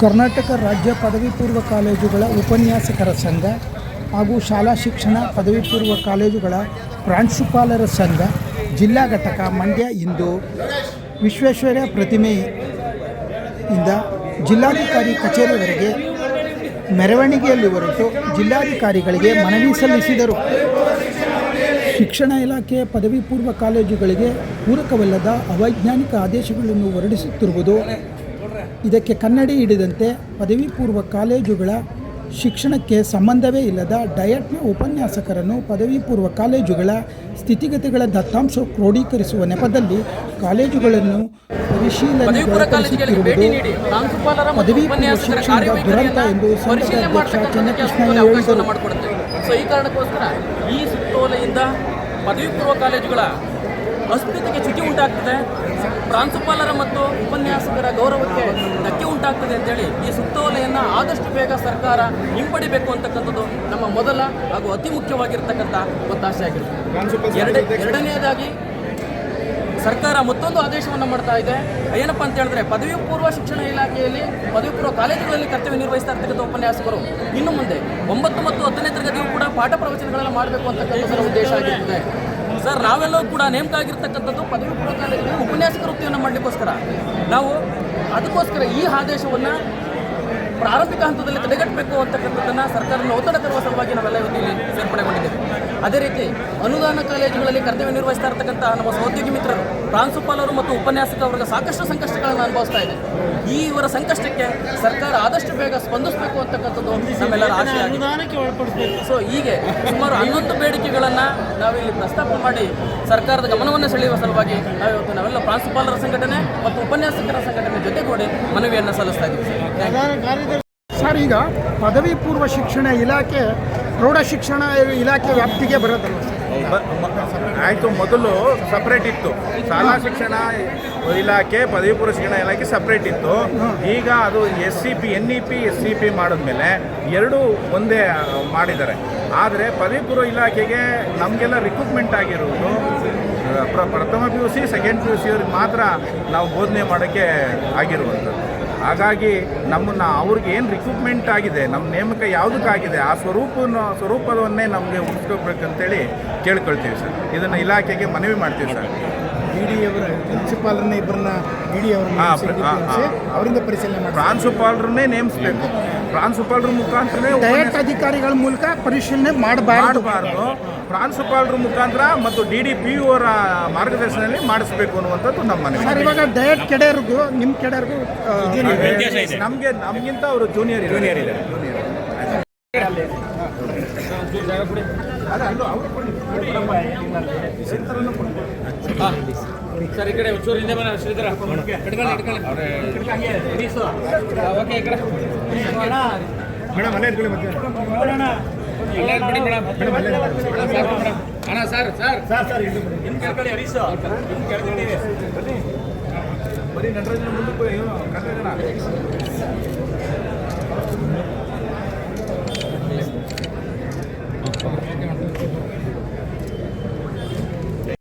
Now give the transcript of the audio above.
ಕರ್ನಾಟಕ ರಾಜ್ಯ ಪದವಿ ಪೂರ್ವ ಕಾಲೇಜುಗಳ ಉಪನ್ಯಾಸಕರ ಸಂಘ ಹಾಗೂ ಶಾಲಾ ಶಿಕ್ಷಣ ಪದವಿ ಪೂರ್ವ ಕಾಲೇಜುಗಳ ಪ್ರಾಂಶುಪಾಲರ ಸಂಘ ಜಿಲ್ಲಾ ಘಟಕ ಮಂಡ್ಯ ಇಂದು ವಿಶ್ವೇಶ್ವರಯ್ಯ ಪ್ರತಿಮೆಯಿಂದ ಜಿಲ್ಲಾಧಿಕಾರಿ ಕಚೇರಿವರೆಗೆ ಮೆರವಣಿಗೆಯಲ್ಲಿ ಹೊರಟು ಜಿಲ್ಲಾಧಿಕಾರಿಗಳಿಗೆ ಮನವಿ ಸಲ್ಲಿಸಿದರು. ಶಿಕ್ಷಣ ಇಲಾಖೆ ಪದವಿ ಪೂರ್ವ ಕಾಲೇಜುಗಳಿಗೆ ಪೂರಕವಲ್ಲದ ಅವೈಜ್ಞಾನಿಕ ಆದೇಶಗಳನ್ನು ಹೊರಡಿಸುತ್ತಿರುವುದು ಇದಕ್ಕೆ ಕನ್ನಡಿ ಹಿಡಿದಂತೆ ಪದವಿ ಪೂರ್ವ ಕಾಲೇಜುಗಳ ಶಿಕ್ಷಣಕ್ಕೆ ಸಂಬಂಧವೇ ಇಲ್ಲದ ಡಯಟ್ನ ಉಪನ್ಯಾಸಕರನ್ನು ಪದವಿ ಪೂರ್ವ ಕಾಲೇಜುಗಳ ಸ್ಥಿತಿಗತಿಗಳ ದತ್ತಾಂಶ ಕ್ರೋಢೀಕರಿಸುವ ನೆಪದಲ್ಲಿ ಕಾಲೇಜುಗಳನ್ನು ಮತ್ತು ಪದವಿ ಪೂರ್ವ ಶಿಕ್ಷಣದ ದುರಂತ ಎಂದು ಸಂಘದ ಪರಿಶೀಲನೆ ಅಧ್ಯಕ್ಷ ಚನ್ನಕೃಷ್ಣ ಹೇಳಿದರು. ಸೊ ಈ ಕಾರಣಕ್ಕೋಸ್ಕರ ಈ ಸುತ್ತೋಲೆಯಿಂದ ಪದವಿ ಪೂರ್ವ ಕಾಲೇಜುಗಳ ಅಸ್ತಿತ್ವಕ್ಕೆ ಚ್ಯುತಿ ಉಂಟಾಗ್ತದೆ. ಪ್ರಾಂಶುಪಾಲರ ಮತ್ತು ಉಪನ್ಯಾಸಕರ ಗೌರವಕ್ಕೆ ಧಕ್ಕೆ ಉಂಟಾಗ್ತದೆ ಅಂತೇಳಿ ಈ ಸುತ್ತೋಲೆಯನ್ನು ಆದಷ್ಟು ಬೇಗ ಸರ್ಕಾರ ಹಿಂಪಡಿಬೇಕು ಅಂತಕ್ಕಂಥದ್ದು ನಮ್ಮ ಮೊದಲ ಹಾಗೂ ಅತಿ ಮುಖ್ಯವಾಗಿರ್ತಕ್ಕಂಥ ಒತ್ತಾಸೆ ಆಗಿರುತ್ತೆ ಎರಡ ಎರಡನೆಯದಾಗಿ ಸರ್ಕಾರ ಮತ್ತೊಂದು ಆದೇಶವನ್ನು ಮಾಡ್ತಾ ಇದೆ. ಏನಪ್ಪ ಅಂತ ಹೇಳಿದ್ರೆ ಪದವಿ ಪೂರ್ವ ಶಿಕ್ಷಣ ಇಲಾಖೆಯಲ್ಲಿ ಪದವಿ ಪೂರ್ವ ಕಾಲೇಜುಗಳಲ್ಲಿ ಕರ್ತವ್ಯ ನಿರ್ವಹಿಸ್ತಾ ಇರ್ತಕ್ಕಂಥ ಉಪನ್ಯಾಸಕರು. ಇನ್ನು ಮುಂದೆ ಒಂಬತ್ತು ಮತ್ತು ಹತ್ತನೇ ತರಗತಿಯೂ ಕೂಡ ಪಾಠ ಪ್ರವಚನಗಳನ್ನು ಮಾಡಬೇಕು ಅಂತಕ್ಕಂಥ ಉದ್ದೇಶ ಆಗಿರ್ತದೆ. ಸರ್, ನಾವೆಲ್ಲರೂ ಕೂಡ ನೇಮಕ ಆಗಿರ್ತಕ್ಕಂಥದ್ದು ಪದವಿ ಪೂರ್ವ ಕಾಲೇಜಿನ ಉಪನ್ಯಾಸಕ ವೃತ್ತಿಯನ್ನು ಮಾಡಲಿಕ್ಕೋಸ್ಕರ. ನಾವು ಅದಕ್ಕೋಸ್ಕರ ಈ ಆದೇಶವನ್ನು ಪ್ರಾರಂಭಿಕ ಹಂತದಲ್ಲಿ ತಡೆಗಟ್ಟಬೇಕು ಅಂತಕ್ಕಂಥದ್ದನ್ನು ಸರ್ಕಾರದ ಒತ್ತಡ ತರುವ ಸಲುವಾಗಿ ನಾವೆಲ್ಲ ಇವತ್ತು ಇಲ್ಲಿ ಸೇರ್ಪಡೆಗೊಂಡಿದ್ದೇವೆ. ಅದೇ ರೀತಿ ಅನುದಾನ ಕಾಲೇಜುಗಳಲ್ಲಿ ಕರ್ತವ್ಯ ನಿರ್ವಹಿಸ್ತಾ ಇರತಕ್ಕಂಥ ನಮ್ಮ ಸಹೋದ್ಯೋಗಿ ಮಿತ್ರರು ಪ್ರಾಂಶುಪಾಲರು ಮತ್ತು ಉಪನ್ಯಾಸಕ ಸಾಕಷ್ಟು ಸಂಕಷ್ಟಗಳನ್ನು ಅನುಭವಿಸ್ತಾ ಇದೆ. ಈ ಇವರ ಸಂಕಷ್ಟಕ್ಕೆ ಸರ್ಕಾರ ಆದಷ್ಟು ಬೇಗ ಸ್ಪಂದಿಸಬೇಕು ಅಂತಕ್ಕಂಥದ್ದು ನಮ್ಮೆಲ್ಲರ ಆಶಯ ಅನುದಾನಕ್ಕೆ ಒಳಪಡಿಸಬೇಕು. ಸೊ ಹೀಗೆ ಸುಮಾರು ಹನ್ನೊಂದು ಬೇಡಿಕೆಗಳನ್ನು ನಾವಿಲ್ಲಿ ಪ್ರಸ್ತಾಪ ಮಾಡಿ ಸರ್ಕಾರದ ಗಮನವನ್ನು ಸೆಳೆಯುವ ಸಲುವಾಗಿ ನಾವಿವತ್ತು ನಾವೆಲ್ಲ ಪ್ರಾಂಶುಪಾಲರ ಸಂಘಟನೆ ಮತ್ತು ಉಪನ್ಯಾಸಕರ ಸಂಘಟನೆ ಜೊತೆಗೂಡಿ ಮನವಿಯನ್ನು ಸಲ್ಲಿಸ್ತಾ ಇದ್ದೀವಿ ಸರ್ ಈಗ ಪದವಿ ಪೂರ್ವ ಶಿಕ್ಷಣ ಇಲಾಖೆ ಪ್ರೌಢ ಶಿಕ್ಷಣ ಇಲಾಖೆ ವ್ಯಾಪ್ತಿಗೆ ಬರೋದಲ್ಲ ಸರ್? ಆಯಿತು ಮೊದಲು ಸಪ್ರೇಟ್ ಇತ್ತು. ಶಾಲಾ ಶಿಕ್ಷಣ ಇಲಾಖೆ ಪದವಿ ಪೂರ್ವ ಶಿಕ್ಷಣ ಇಲಾಖೆ ಸಪ್ರೇಟ್ ಇತ್ತು. ಈಗ ಅದು S C P N E P S C P ಮಾಡಿದ್ಮೇಲೆ ಎರಡೂ ಒಂದೇ ಮಾಡಿದ್ದಾರೆ. ಆದರೆ ಪದವಿ ಪೂರ್ವ ಇಲಾಖೆಗೆ ನಮಗೆಲ್ಲ ರಿಕ್ರೂಟ್ಮೆಂಟ್ ಆಗಿರುವುದು ಪ್ರ ಪ್ರಥಮ P U C second P U C ಅವ್ರಿಗೆ ಮಾತ್ರ ನಾವು ಬೋಧನೆ ಮಾಡೋಕ್ಕೆ ಆಗಿರುವಂಥದ್ದು. ಹಾಗಾಗಿ ನಮ್ಮನ್ನು ಅವ್ರಿಗೆ ಏನು ರಿಕ್ರೂಟ್ಮೆಂಟ್ ಆಗಿದೆ ನಮ್ಮ ನೇಮಕ ಯಾವುದಕ್ಕಾಗಿದೆ ಆ ಸ್ವರೂಪನ ಸ್ವರೂಪವನ್ನೇ ನಮಗೆ ಉಳಿಸ್ಕೋಬೇಕಂತೇಳಿ ಕೇಳ್ಕೊಳ್ತೀವಿ ಸರ್. ಇದನ್ನು ಇಲಾಖೆಗೆ ಮನವಿ ಮಾಡ್ತೀವಿ ಸರ್. ಪ್ರಿನ್ಸಿಪಾಲರನ್ನೇ ಇಬ್ಬರನ್ನ. ಅವರಿಂದ ಪರಿಶೀಲನೆ ಪ್ರಾಂಶುಪಾಲರನ್ನೇ ನೇಮಿಸ್ಬೇಕು. ಪ್ರಾಂಶುಪಾಲರ ಮುಖಾಂತರನೇ ಡಯಟ್ ಅಧಿಕಾರಿಗಳ ಮೂಲಕ ಪರಿಶೀಲನೆ ಮಾಡಬಾರದು. ಮಾಡಬಾರ್ದು. ಪ್ರಾಂಶುಪಾಲರ ಮುಖಾಂತರ ಮತ್ತು ಡಿ ಡಿ ಪಿ ಅವರ ಮಾರ್ಗದರ್ಶನದಲ್ಲಿ ಮಾಡಿಸ್ಬೇಕು ಅನ್ನುವಂಥದ್ದು ನಮ್ಮ ಸರ್ ಮನವಿ ಇವಾಗ ಡಯಟ್ ಕೆಡೆಯರ್ಗೂ ನಿಮ್ಮ ಕೆಡೆಯರ್ಗೂ ನಮಗೆ ನಮಗಿಂತ ಅವರು ಜೂನಿಯರ್ ಜೂನಿಯರ್ ಇದೆ ಜೂನಿಯರ್ ಸರ್ ಈ ಕಡೆ ಚೂರು ಹಿಂದೆ ಬನ್ನಿ ಶ್ರೀಧರ ಇಟ್ಕೊಳ್ಳಿ ಇಟ್ಕೊಳ್ಳಿ ಓಕೆ ಈ ಕಡೆ ಮೇಡಮ್ ಅಲ್ಲೇ ಇಟ್ಕೊಳ್ಳಿ ಮತ್ತೆ ಇಲ್ಲ ಬಿಡಿ ಮೇಡಮ್ ಮೇಡಮ್ ಅಣ್ಣ ಸರ್ ಸರ್ ಸರ್ ಸರ್ ಹಿಂಗೆ ಕೇಳ್ಕೊಳ್ಳಿ ಹರೀಶ್ ಹಿಂಗೆ ಕೇಳ್ಕೊಳ್ಳಿ ಬರೀ ನಟರಾಜನ ಮುಂದಕ್ಕೆ ಕರ್ನಾಟಕ